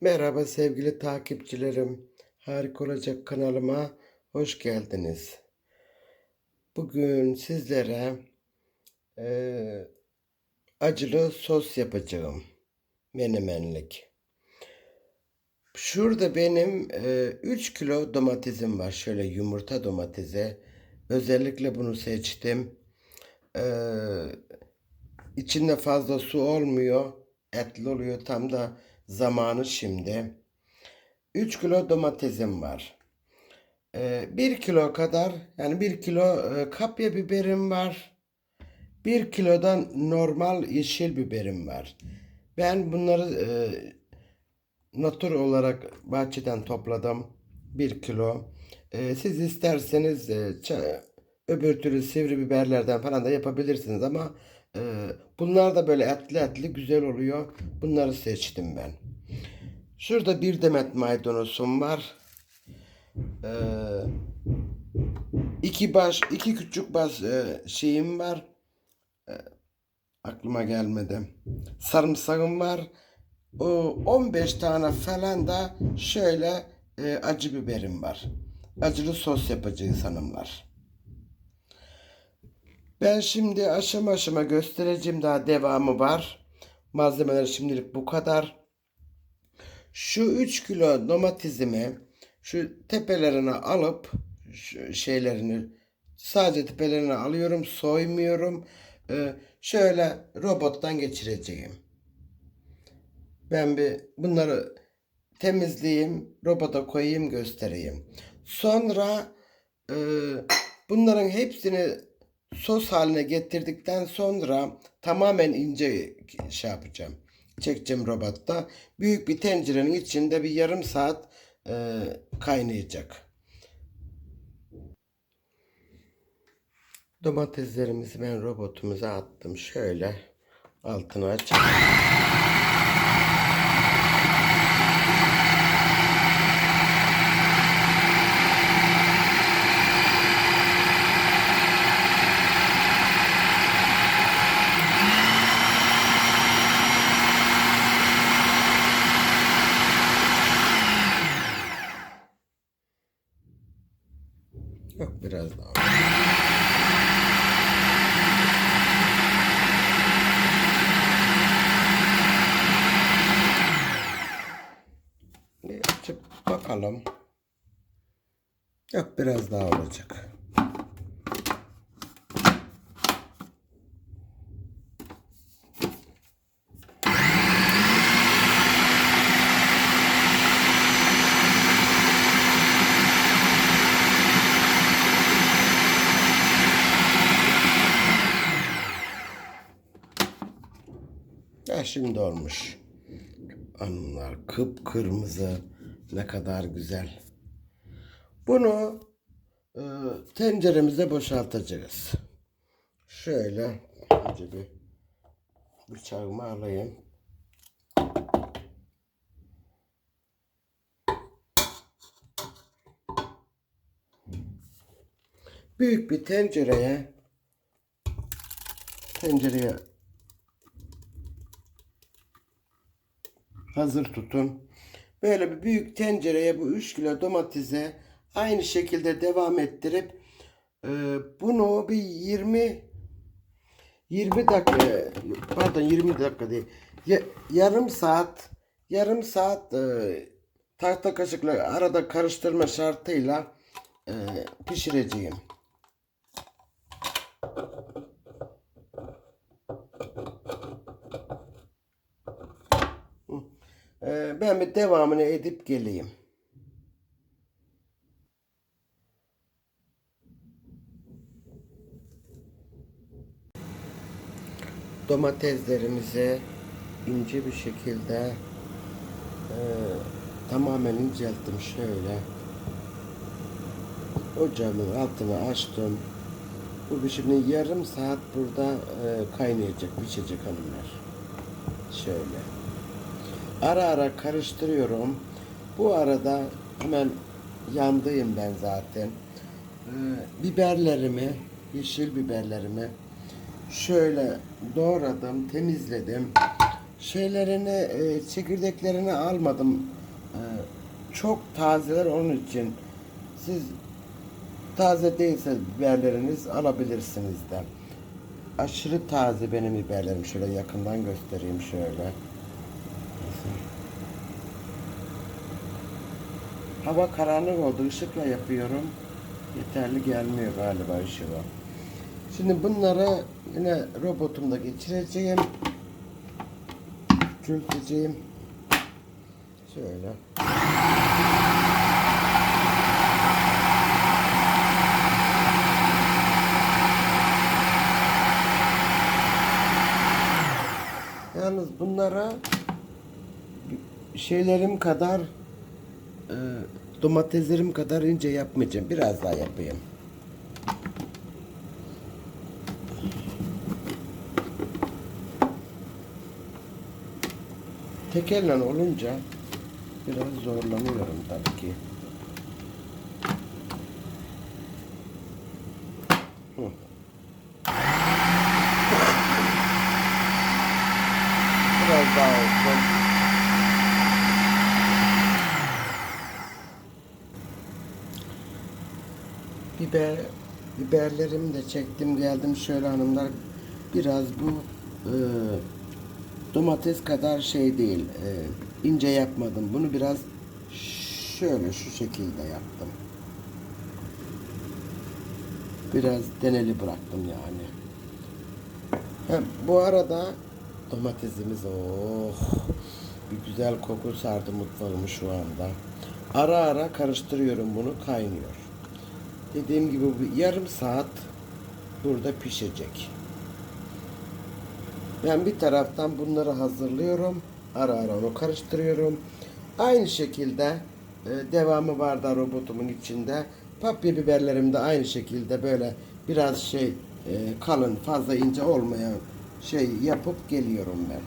Merhaba sevgili takipçilerim. Harika olacak kanalıma hoş geldiniz. Bugün sizlere eee, acılı sos yapacağım. Menemenlik. Şurada benim 3 kilo domatesim var. Şöyle yumurta domatesi. Özellikle bunu seçtim. Eee içinde fazla su olmuyor. Etli oluyor. Tam da zamanı şimdi. 3 kilo domatesim var. 1 kilo kadar yani 1 kilo e, kapya biberim var. 1 kilodan normal yeşil biberim var. Ben bunları e, natür olarak bahçeden topladım. 1 kilo. E, siz isterseniz e, öbür türlü sivri biberlerden falan da yapabilirsiniz ama e, bunlar da böyle etli etli güzel oluyor. Bunları seçtim ben. Şurada bir demet maydanozum var. Ee, iki baş, iki küçük baş e, şeyim var. Ee, aklıma gelmedi. Sarımsağım var. O 15 tane falan da şöyle e, acı biberim var. Acılı sos yapacağız hanımlar. Ben şimdi aşama aşama göstereceğim daha devamı var. Malzemeler şimdilik bu kadar. Şu 3 kilo domatesimi şu tepelerine alıp şu şeylerini sadece tepelerini alıyorum soymuyorum. Ee, şöyle robottan geçireceğim. Ben bir bunları temizleyeyim, robota koyayım, göstereyim. Sonra e, bunların hepsini sos haline getirdikten sonra tamamen ince şey yapacağım. Çekeceğim robotta. Büyük bir tencerenin içinde bir yarım saat e, kaynayacak. Domateslerimizi ben robotumuza attım. Şöyle altını açayım. Yok biraz daha. Bir açıp bakalım. Yok biraz daha olacak. Ya şimdi olmuş. Hanımlar kıpkırmızı ne kadar güzel. Bunu e, tenceremize boşaltacağız. Şöyle önce bir bıçağımı alayım. Büyük bir tencereye tencereye hazır tutun. Böyle bir büyük tencereye bu 3 kilo domatese aynı şekilde devam ettirip e, bunu bir 20 20 dakika pardon 20 dakika değil ya- yarım saat yarım saat e, tahta kaşıkla arada karıştırma şartıyla e, pişireceğim. E, ben bir devamını edip geleyim. Domateslerimizi ince bir şekilde e, tamamen incelttim şöyle. Ocağımın altını açtım. Bu şimdi yarım saat burada e, kaynayacak, pişecek hanımlar. Şöyle. Ara ara karıştırıyorum. Bu arada hemen yandayım ben zaten. Ee, biberlerimi, yeşil biberlerimi şöyle doğradım, temizledim. şeylerini, e, çekirdeklerini almadım. E, çok tazeler onun için. Siz taze değilse biberleriniz alabilirsiniz de. Aşırı taze benim biberlerim. Şöyle yakından göstereyim şöyle. Hava karanlık oldu. Işıkla yapıyorum. Yeterli gelmiyor galiba ışığı. Şimdi bunları yine robotumda geçireceğim. Küçülteceğim. Şöyle. Yalnız bunlara şeylerim kadar e, domateslerim kadar ince yapmayacağım. Biraz daha yapayım. Tek elle olunca biraz zorlanıyorum tabii ki. Biraz daha olsun. Biber, biberlerimi de çektim geldim şöyle hanımlar. Biraz bu e, domates kadar şey değil. e, ince yapmadım. Bunu biraz şöyle şu şekilde yaptım. Biraz deneli bıraktım yani. Hem bu arada domatesimiz oh bir güzel koku sardı mutfağımı şu anda. Ara ara karıştırıyorum bunu kaynıyor. Dediğim gibi bu yarım saat burada pişecek. Ben bir taraftan bunları hazırlıyorum. Ara ara onu karıştırıyorum. Aynı şekilde e, devamı var da robotumun içinde. Papya biberlerim de aynı şekilde böyle biraz şey e, kalın fazla ince olmayan şey yapıp geliyorum ben.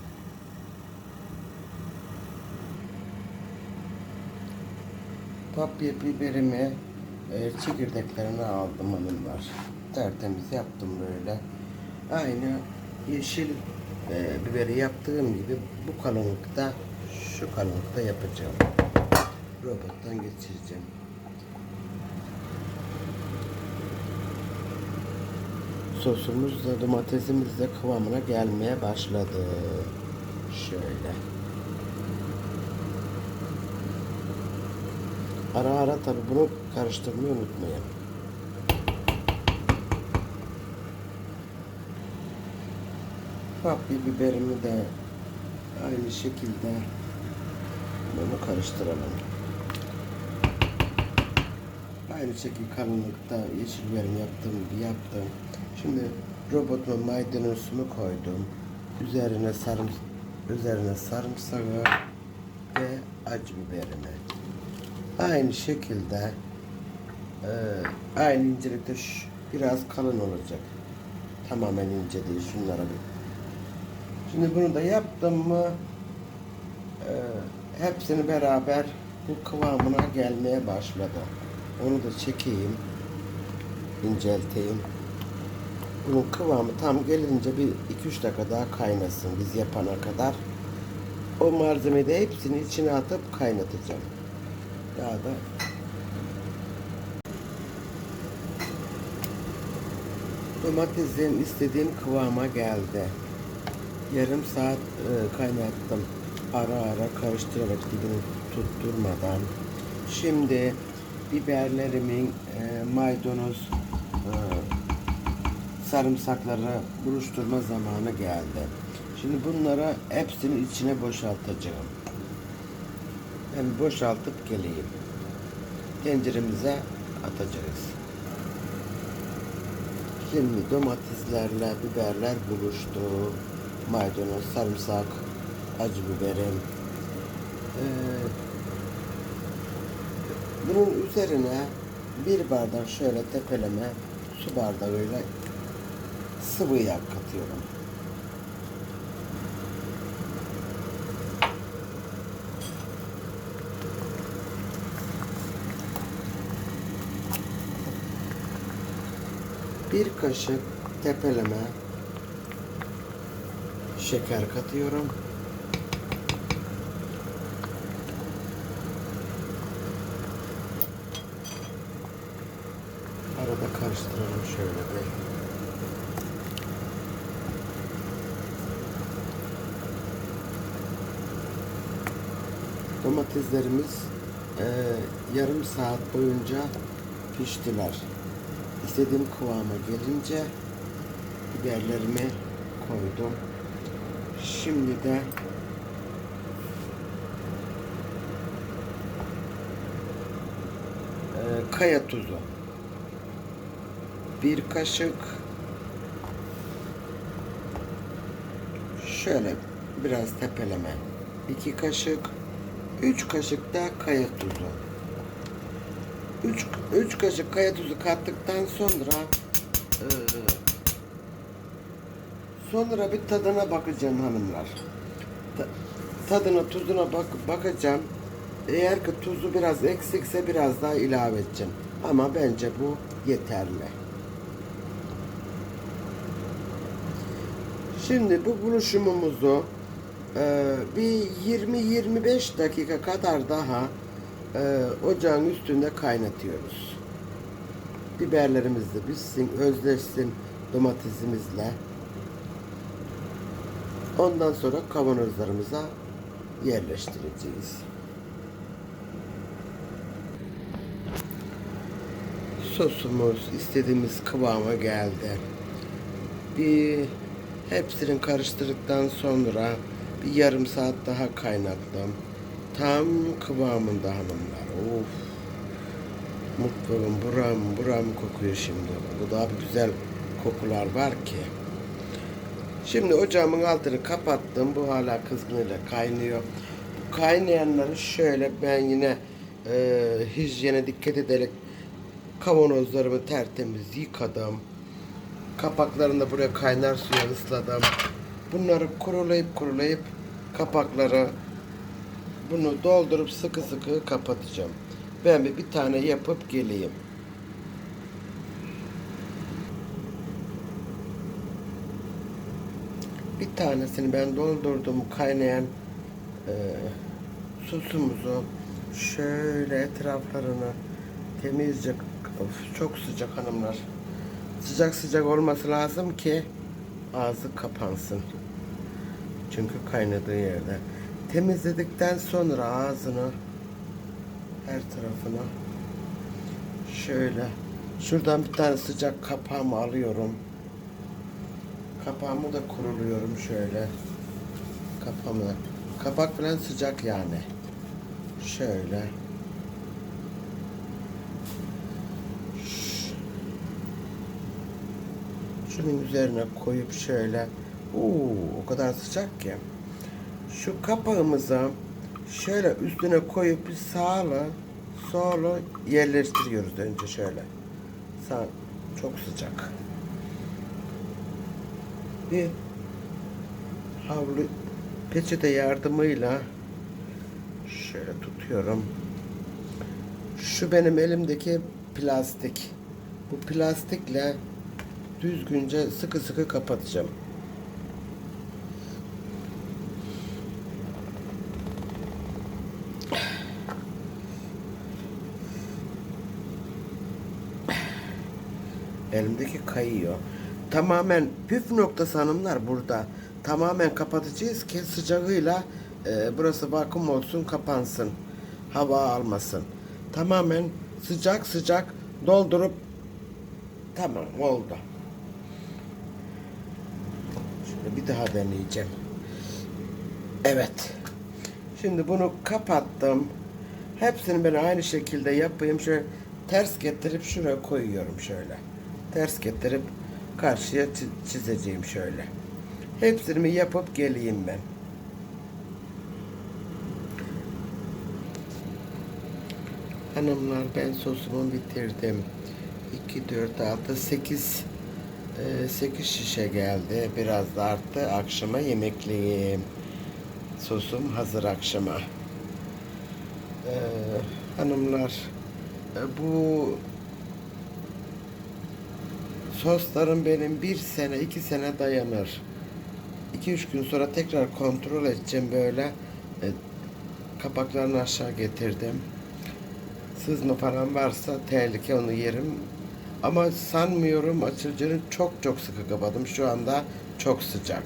Papya biberimi e, çekirdeklerini aldım hanımlar. Tertemiz yaptım böyle. Aynı yeşil e, biberi yaptığım gibi bu kalınlıkta şu kalınlıkta yapacağım. Robottan geçireceğim. Sosumuz da domatesimiz de kıvamına gelmeye başladı. Şöyle. Ara ara tabi bunu karıştırmayı unutmayın. Papya biberimi de aynı şekilde bunu karıştıralım. Aynı şekilde kalınlıkta yeşil biberimi yaptığım gibi yaptım. Şimdi robotuma maydanozumu koydum. Üzerine sarım üzerine sarımsağı ve acı biberimi. Aynı şekilde e, aynı incelikte biraz kalın olacak. Tamamen ince değil şunlara bir. Şimdi bunu da yaptım mı e, hepsini beraber bu kıvamına gelmeye başladı. Onu da çekeyim. incelteyim. Bunun kıvamı tam gelince bir 2-3 dakika daha kaynasın biz yapana kadar. O malzemeyi de hepsini içine atıp kaynatacağım. Daha da Domatesin istediğim kıvama geldi. Yarım saat e, kaynattım. Ara ara karıştırarak dibini tutturmadan. Şimdi biberlerimin e, maydanoz e, sarımsakları buluşturma zamanı geldi. Şimdi bunlara hepsini içine boşaltacağım. Ben boşaltıp geleyim. Tenceremize atacağız. Şimdi domateslerle biberler buluştu. Maydanoz, sarımsak, acı biberim. Ee, bunun üzerine bir bardak şöyle tepeleme su bardağıyla sıvı yağ katıyorum. bir kaşık tepeleme şeker katıyorum. Arada karıştıralım şöyle bir. Domateslerimiz e, yarım saat boyunca piştiler. İstediğim kıvama gelince biberlerimi koydum. Şimdi de eee, kaya tuzu. Bir kaşık şöyle biraz tepeleme. iki kaşık üç kaşık da kaya tuzu. Üç, üç kaşık kaya tuzu kattıktan sonra eee, sonra bir tadına bakacağım hanımlar. Ta- tadına tuzuna bak bakacağım. Eğer ki tuzu biraz eksikse biraz daha ilave edeceğim. Ama bence bu yeterli. Şimdi bu buluşumumuzu e, bir 20-25 dakika kadar daha e, ocağın üstünde kaynatıyoruz. Biberlerimiz de pişsin, özleşsin domatesimizle. Ondan sonra kavanozlarımıza yerleştireceğiz. Sosumuz istediğimiz kıvama geldi. Bir hepsini karıştırdıktan sonra bir yarım saat daha kaynattım. Tam kıvamında hanımlar. Of. Mutfağım buram buram kokuyor şimdi. Bu daha bir güzel kokular var ki. Şimdi ocağımın altını kapattım. Bu hala kızgınıyla kaynıyor. Kaynayanları şöyle ben yine e, hijyene dikkat ederek kavanozlarımı tertemiz yıkadım. Kapaklarını da buraya kaynar suya ısladım. Bunları kurulayıp kurulayıp kapakları bunu doldurup sıkı sıkı kapatacağım. Ben bir, bir tane yapıp geleyim. Bir tanesini ben doldurdum kaynayan e, sosumuzu şöyle etraflarını temizce of, çok sıcak hanımlar sıcak sıcak olması lazım ki ağzı kapansın çünkü kaynadığı yerde temizledikten sonra ağzını her tarafına şöyle şuradan bir tane sıcak kapağımı alıyorum. Kapağımı da kuruluyorum şöyle. Kapağımı kapak falan sıcak yani. Şöyle. Şunun üzerine koyup şöyle uuu o kadar sıcak ki şu kapağımıza şöyle üstüne koyup bir sağla solu yerleştiriyoruz önce şöyle sağ çok sıcak bir havlu peçete yardımıyla şöyle tutuyorum. Şu benim elimdeki plastik. Bu plastikle düzgünce sıkı sıkı kapatacağım. Elimdeki kayıyor. Tamamen püf noktası hanımlar burada. Tamamen kapatacağız ki sıcağıyla e, burası vakum olsun kapansın. Hava almasın. Tamamen sıcak sıcak doldurup tamam oldu. Şimdi bir daha deneyeceğim. Evet. Şimdi bunu kapattım. Hepsini ben aynı şekilde yapayım. Şöyle ters getirip şuraya koyuyorum şöyle. Ters getirip karşıya çi- çizeceğim şöyle. Hepsini yapıp geleyim ben. Hanımlar ben sosumu bitirdim. 2, 4, 6, 8 8 şişe geldi. Biraz da arttı. Akşama yemekliyim. Sosum hazır akşama. Ee, hanımlar e, bu soslarım benim bir sene iki sene dayanır. 2-3 gün sonra tekrar kontrol edeceğim böyle. E, kapaklarını aşağı getirdim. Sızma falan varsa tehlike onu yerim. Ama sanmıyorum açılacağını çok çok sıkı kapadım. Şu anda çok sıcak.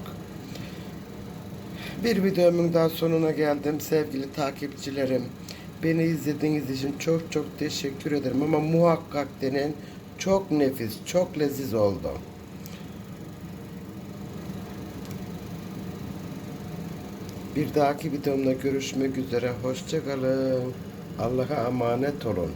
Bir videomun daha sonuna geldim sevgili takipçilerim. Beni izlediğiniz için çok çok teşekkür ederim ama muhakkak denin çok nefis, çok leziz oldu. Bir dahaki videomda görüşmek üzere. Hoşçakalın. Allah'a emanet olun.